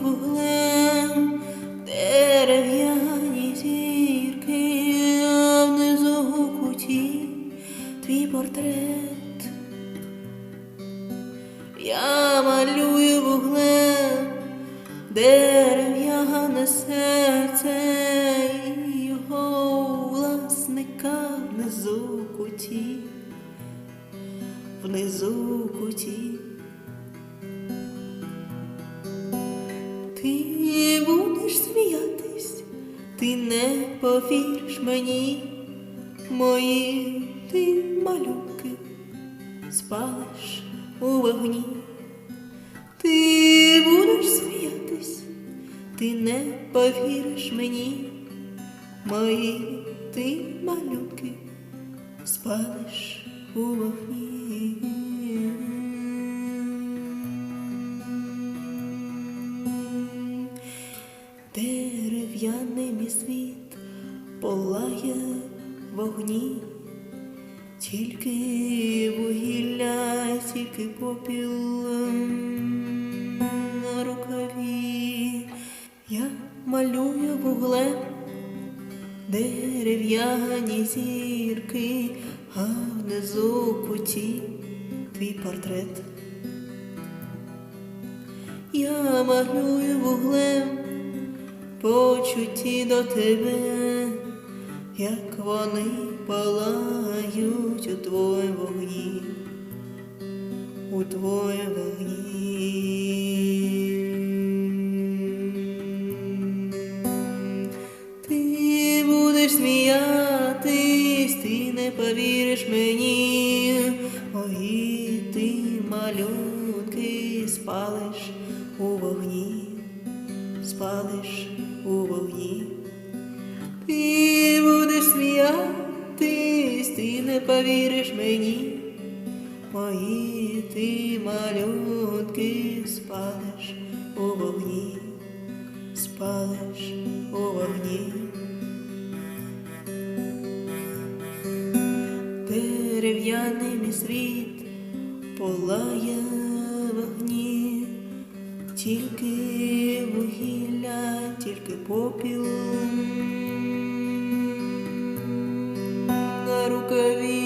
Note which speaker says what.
Speaker 1: вуглем дерев'яні зірки, внизу у куті твій портрет. Я малюю вуглем дерев'яне серце його власника внизу куті, внизу куті. Ти будеш сміятись, ти не повіриш мені, мої ти малюки спалиш у вогні. Ти будеш сміятись, ти не повіриш мені, мої ти малюки спалиш у вогні. Дерев'яний мій світ полає вогні, тільки вугілля, тільки попіл на рукаві. Я малюю вуглем дерев'яні зірки, а внизу куті твій портрет. Я малюю вуглем почутті до тебе, як вони палають у твоєму вогні, у твоєму вогні. Ти будеш сміятись, ти не повіриш мені, мої ти малюнки спалиш у вогні спалиш у вогні. Ти будеш сміятись, ти не повіриш мені. Мої ти малюнки спалиш у вогні, спалиш у вогні. Дерев'яний мій світ полає вогні тільки вугілля, тільки попіл на рукаві.